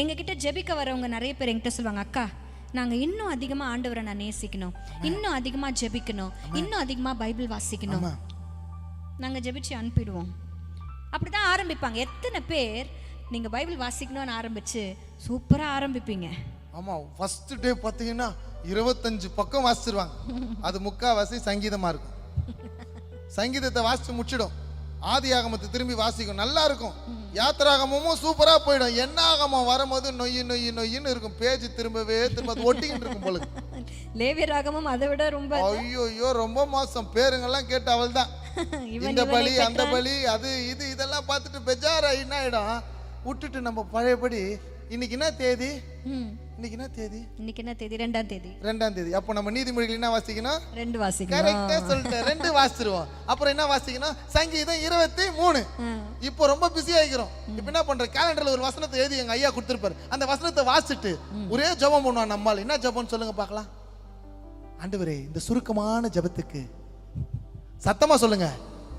எங்ககிட்ட ஜெபிக்க வரவங்க நிறைய பேர் என்கிட்ட சொல்லுவாங்க அக்கா நாங்கள் இன்னும் அதிகமாக ஆண்டவரை நான் நேசிக்கணும். இன்னும் அதிகமாக ஜெபிக்கணும். இன்னும் அதிகமாக பைபிள் வாசிக்கணும். நாங்கள் ஜெபிச்சு அனுப்பிடுவோம். அப்படி தான் ஆரம்பிப்பாங்க. எத்தனை பேர் நீங்கள் பைபிள் வாசிக்கணும்னு ஆரம்பிச்சு சூப்பராக ஆரம்பிப்பீங்க. ஆமா ஃபர்ஸ்ட் டே பார்த்தீங்கன்னா இருபத்தஞ்சு பக்கம் வாசிச்சிருவாங்க. அது முக்காவாசி சங்கீதமா இருக்கும். சங்கீதத்தை வாசிச்சு முடிச்சிடும். ஆதி ஆகமத்தை திரும்பி வாசிக்கும். நல்லா இருக்கும் யாத்திராகமும் சூப்பரா போயிடும். என்ன ஆகமம்? வரும்போது நொய்யு நொய்யு நொய்யுன்னு இருக்கும். பேஜ் திரும்பவே திரும்ப அது ஒட்டிக்கிட்டு இருக்கும் போல. லேவிய ராகமும் அதை விட ரொம்ப ஐயோ ஐயோ ரொம்ப மோசம். பேருங்கெல்லாம் கேட்டு அவள் தான் இந்த பலி அந்த. பலி அது இது இதெல்லாம் பார்த்துட்டு பெஜாரா ஆயிடும் விட்டுட்டு நம்ம பழையபடி இன்னைக்கு என்ன தேதி? இன்னைக்கு என்ன தேதி? இன்னைக்கு என்ன தேதி? ரெண்டாம் தேதி. ரெண்டாம் தேதி. அப்போ நம்ம நீதிமொழிகள் என்ன வாசிக்கணும்? ரெண்டு வாசிக்கணும். கரெக்டா சொல்லிட்டேன். ரெண்டு வாசிச்சிருவோம். அப்புறம் என்ன வாசிக்கணும்? சங்கீதம் இருபத்தி மூணு. இப்போ ரொம்ப பிஸி ஆகிக்கிறோம் இப்போ என்ன பண்ற கேலண்டர்ல ஒரு வசனத்தை எழுதி எங்க ஐயா கொடுத்துருப்பாரு. அந்த வசனத்தை வாசிச்சுட்டு ஒரே ஜெபம் பண்ணுவான் நம்மால். என்ன ஜெபம்னு சொல்லுங்க பார்க்கலாம். ஆண்டவரே இந்த சுருக்கமான ஜெபத்துக்கு சத்தமா சொல்லுங்க.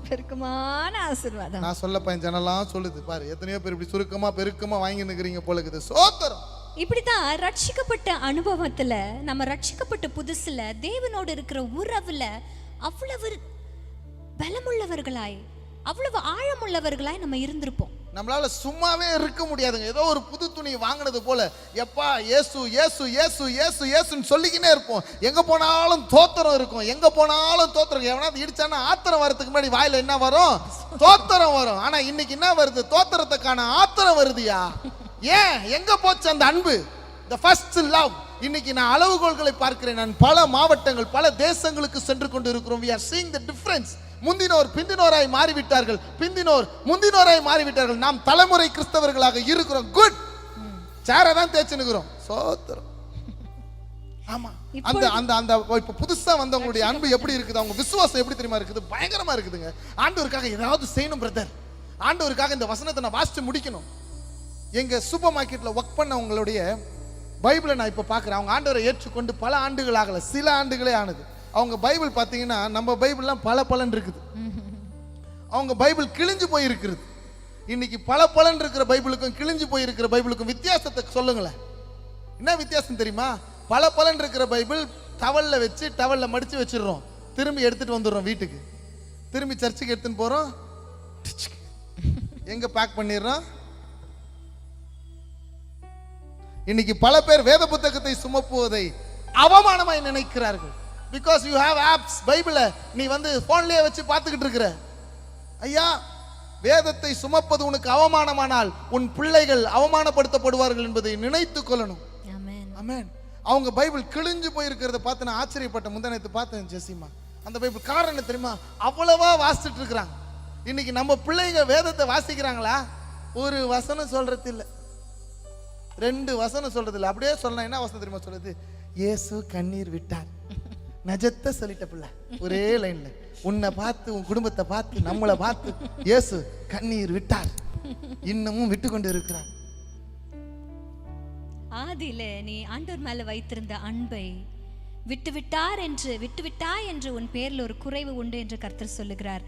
பெருக்கமான ஆசீர்வாதம். நான் சொல்ல பையன் ஜனலாம் சொல்லுது பாரு எத்தனையோ பேர் இப்படி சுருக்கமா பெருக்கமா வாங்கி நிக்கிறீங்க போல இருக்குது. சோத்திரம். இப்படிதான் ரட்சிக்கப்பட்ட அனுபவத்துல நம்ம ரட்சிக்கப்பட்ட புதுசுல தேவனோடு இருக்கிற உறவுல அவ்வளவு பலமுள்ளவர்களாய் அவ்வளவு ஆழமுள்ளவர்களாய் நம்ம இருந்திருப்போம். நம்மளால் சும்மாவே இருக்க முடியாதுங்க. ஏதோ ஒரு புது துணி வாங்கினது போல எப்பா ஏசு ஏசு ஏசு ஏசு ஏசுன்னு சொல்லிக்கினே இருப்போம். எங்கே போனாலும் தோத்திரம் இருக்கும். எங்கே போனாலும் தோத்திரம் எவனாவது இடிச்சானா ஆத்திரம் வரதுக்கு முன்னாடி வாயில் என்ன வரும்? தோத்திரம் வரும். ஆனால் இன்னைக்கு என்ன வருது? தோத்திரத்துக்கான ஆத்திரம் வருதுயா? ஏன்? எங்கே போச்சு அந்த அன்பு? த ஃபர்ஸ்ட் லவ் இன்னைக்கு நான் அளவுகோல்களை பார்க்கிறேன். நான் பல மாவட்டங்கள் பல தேசங்களுக்கு சென்று கொண்டு இருக்கிறோம் we are seeing the difference முந்தினோர் பிந்தினோராய் மாறிவிட்டார்கள். பிந்தினோர் முந்தினோராய் மாறிவிட்டார்கள். நாம் தலைமுறை கிறிஸ்தவர்களாக இருக்கிறோம். குட் சேரை தான் தேய்ச்சுனுக்கிறோம் சோத்திரம். ஆமா. அந்த அந்த அந்த இப்ப புதுசா வந்தவங்களுடைய அன்பு எப்படி இருக்குது? அவங்க விசுவாசம் எப்படி தெரியுமா இருக்குது? பயங்கரமா இருக்குதுங்க. ஆண்டவருக்காக ஏதாவது செய்யணும் பிரதர் ஆண்டவருக்காக இந்த வசனத்தை நான் வாசிச்சு முடிக்கணும். எங்க சூப்பர் மார்க்கெட்ல ஒர்க் பண்ணவங்களுடைய பைபிளை நான் இப்போ பார்க்குறேன் அவங்க ஆண்டவரை ஏற்றுக்கொண்டு பல ஆண்டுகள் ஆகல சில ஆண்டுகளே ஆனது. அவங்க பைபிள் பார்த்தீங்கன்னா நம்ம பைபிள்லாம் பல பலன் இருக்குது. அவங்க பைபிள் கிழிஞ்சு போயிருக்கிறது. இன்னைக்கு பல பலன் இருக்கிற பைபிளுக்கும் கிழிஞ்சு போயிருக்கிற பைபிளுக்கும் வித்தியாசத்தை சொல்லுங்களேன். என்ன வித்தியாசம் தெரியுமா? பல பலன் இருக்கிற பைபிள் டவலில் வச்சு டவலில் மடித்து வச்சிடுறோம். திரும்பி எடுத்துகிட்டு வந்துடுறோம் வீட்டுக்கு. திரும்பி சர்ச்சுக்கு எடுத்துன்னு போகிறோம் எங்கே பேக் பண்ணிடுறோம்? இன்னைக்கு பல பேர் வேத புத்தகத்தை சுமப்புவதை அவமானமாய் நினைக்கிறார்கள். பிகாஸ் யூ ஹேவ் ஆப்ஸ் பைபிளை நீ வந்து போன்லயே வச்சு பார்த்துக்கிட்டு இருக்கிற. ஐயா வேதத்தை சுமப்பது உனக்கு அவமானமானால் உன் பிள்ளைகள் அவமானப்படுத்தப்படுவார்கள் என்பதை நினைத்துக் கொள்ளணும். ஆமென் அவங்க பைபிள் கிழிஞ்சு போயிருக்கிறத பார்த்து நான் ஆச்சரியப்பட்டேன் முந்தானத்து பார்த்தேன் ஜெசிமா. அந்த பைபிள் காரணம் என்ன தெரியுமா? அவ்வளவா வாசிச்சுட்டு இருக்கிறாங்க. இன்னைக்கு நம்ம பிள்ளைங்க வேதத்தை வாசிக்கிறாங்களா? ஒரு வசனம் சொல்றது இல்ல ரெண்டு வசனம் சொல்றது இல்ல அப்படியே சொல்லலாம் என்ன வசனம் தெரியுமா சொல்றது இயேசு கண்ணீர் விட்டார். நஜத்தை சொல்லிட்ட பிள்ளை. ஒரே லைன்ல உன்னை பார்த்து உன் குடும்பத்தை பார்த்து நம்மளை பார்த்து இயேசு கண்ணீர் விட்டார். இன்னமும் விட்டு கொண்டு இருக்கிறார். ஆதியில நீ ஆண்டோர் மேல வைத்திருந்த அன்பை விட்டுவிட்டார் என்று விட்டுவிட்டாய் என்று உன் பேரில் ஒரு குறைவு உண்டு என்று கர்த்தர் சொல்லுகிறார்.